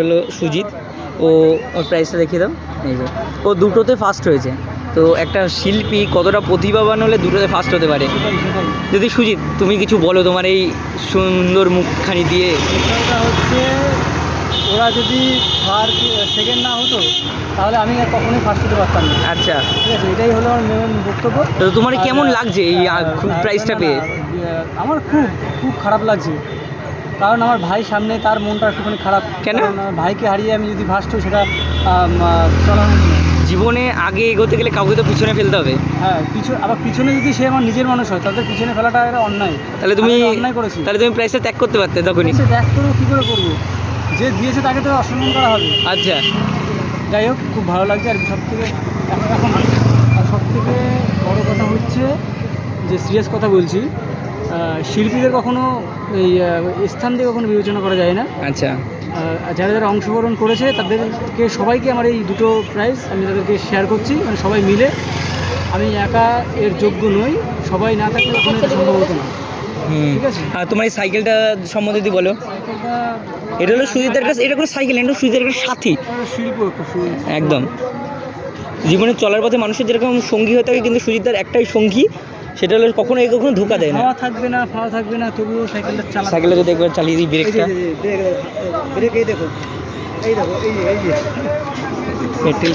হলো সুজিত। ও ওর প্রাইসটা দেখিয়ে দাও। এই যে। ও দুটোতে ফার্স্ট হয়েছে। তো একটা শিল্পী কতটা প্রতিভাবান হলে দুটোতে ফার্স্ট হতে পারে? যদি সুজিত তুমি কিছু বলো তোমার এই সুন্দর মুখখানি দিয়ে। হচ্ছে ওরা যদি থার্ড সেকেন্ড না হতো তাহলে আমি কখনোই ফার্স্ট হতে পারতাম না। আচ্ছা। ঠিক আছে এটাই হলো আমার মেন বক্তব্য। তো তোমার কেমন লাগছে এই প্রাইসটা পেয়ে? আমার খুব খুব খারাপ লাগছে। কারণ আমার ভাই সামনে তার মনটা একটুখানি খারাপ। কেন? আমার ভাইকে হারিয়ে আমি যদি ফার্স্ট হই সেটা। জীবনে আগে এগোতে গেলে কাউকে তো পিছনে ফেলতে হবে। হ্যাঁ পিছনে আবার পিছনে যদি সে আমার নিজের মানুষ হয় তাদের পিছনে ফেলাটা একটা অন্যায়। তাহলে তুমি অন্যায় করেছি। তাহলে তুমি প্রাইসটা ত্যাগ করতে পারতে তখনই। ত্যাগ করব কী করে করব? যে দিয়েছে তাকে তো অসম্মান করা হবে। আচ্ছা। যাই হোক খুব ভালো লাগছে। আর সব থেকে এখন এখন আর সব থেকে বড়ো কথা হচ্ছে যে সিরিয়াস কথা বলছি। শিল্পীদের কখনো এই স্থান দিয়ে কখনো বিবেচনা করা যায় না। আচ্ছা। যারা যারা অংশগ্রহণ করেছে তাদেরকে সবাইকে আমার এই দুটো প্রাইজ আমি তাদেরকে শেয়ার করছি মানে সবাই মিলে। আমি একা এর যোগ্য নই সবাই না থাকলে কখনো এটা সম্ভব হতো না। ঠিক আছে। আর তোমার এই সাইকেলটা সম্বন্ধে যদি বলো। এটা হলো সুজিতের কাছে এটা কোনো সাইকেল এটা সুজিতের একটা সাথী। শিল্প। একদম। জীবনে চলার পথে মানুষের যেরকম সঙ্গী হয়ে থাকে কিন্তু সুজিতার একটাই সঙ্গী। সেটা হলো কখনো এই কখনো ধোকা দেয় না। হাওয়া থাকবে না ফাওয়া থাকবে না তবুও সাইকেলটা চালা সাইকেলে যদি একবার চালিয়ে দিই ব্রেকটা ব্রেক এই দেখো এই দেখো এই এই যে। পেট্রোল